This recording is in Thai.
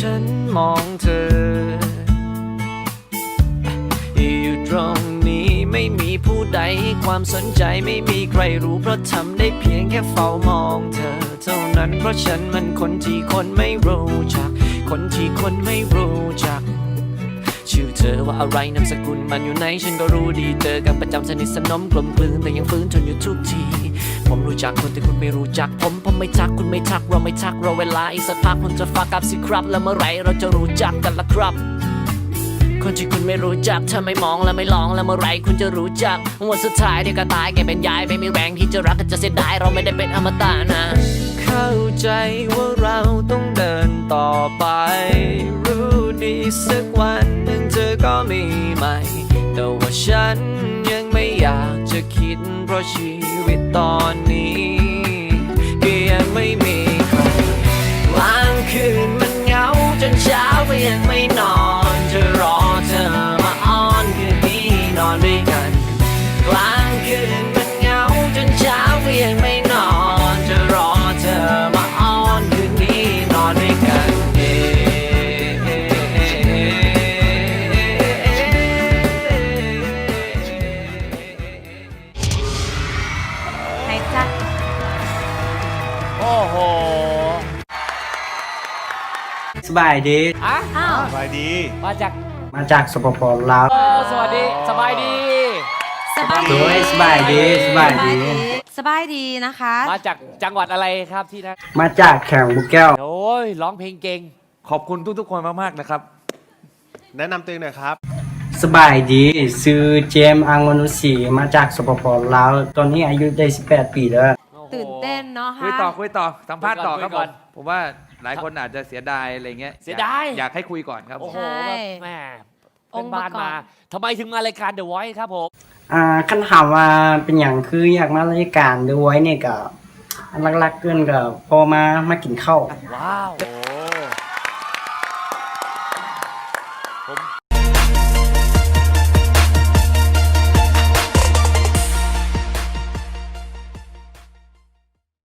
ฉันมองเธอ อยู่ตรงนี้ไม่มีผู้ใดให้ความสนใจไม่มีใครรู้เพราะทำได้เพียงแค่เฝ้ามองเธอ เท่านั้นเพราะฉันมันคนที่คนไม่รู้จัก คนที่คนไม่รู้จัก อเธอว่าอะไรนามสกุลมันอยู่ไหนฉันก็รู้ดี เจอกันประจำสนิทสนมกลมกลืนแต่ยังฟื้นทนอยู่ทุกที ผมรู้จักคนที่คุณไม่รู้จัก ผมผมไม่ทักคุณไม่ทักเราไม่ทักเราเวลาอีกสักพักคุณจะฝากกับสิครับ แล้วเมื่อไหรเราจะรู้จักกันล่ะครับคนที่คุณไม่รู้จักถ้าไม่มองและไม่ลองแล้วเมื่อไหรคุณจะรู้จักวันสุดท้ายเดี๋ยวก็ตายแกเป็นยายไม่มีแรงที่จะรักก็จะเสียดายเราไม่ได้เป็นอมตะนะ เข้าใจว่าเราต้องเดินต่อไป รู้ดีสักวันหนึ่ง ก็มีใหม่ แต่ว่าฉันยังไม่อยากจะคิดเพราะชีวิตตอนนี้ สบายดีอะอ้าวสบายดี มาจากมาจากสปปลาว โอ้สวัสดีสบายดี สบายโดยสบายดีสบายดี สบายดีนะคะ มาจากจังหวัดอะไรครับที่นั่นมาจากแข่งบุกแก้ว โอ้ยร้องเพลงเก่ง ขอบคุณทุกๆคนมากๆนะครับ แนะนำตัวเองหน่อยครับ สบายดีซื้อเจมส์อังวนุศรีมาจากสปปลาว ตอนนี้อายุได้ 18 ปีแล้วโอ้โหตื่นเต้นเนาะคุยฮะ ต่อคุยต่อสัมภาษณ์ต่อคุยครับก่ผอน มผมว่า หลายคนอาจจะเสียดายอะไรเงี้ยเสียดายอยากให้คุยก่อนครับโอ้โหใช่แบบแหมเป็นบ้านองค์ประกอบ มาทำไมถึงมารายการ The Voice ครับผมอ่าคันถามว่าเป็นอย่างคืออยากมารายการดูไว้เนี่ยก็อันลักๆเกินก็พอมามากินข้าว ว้าวโอ้ผม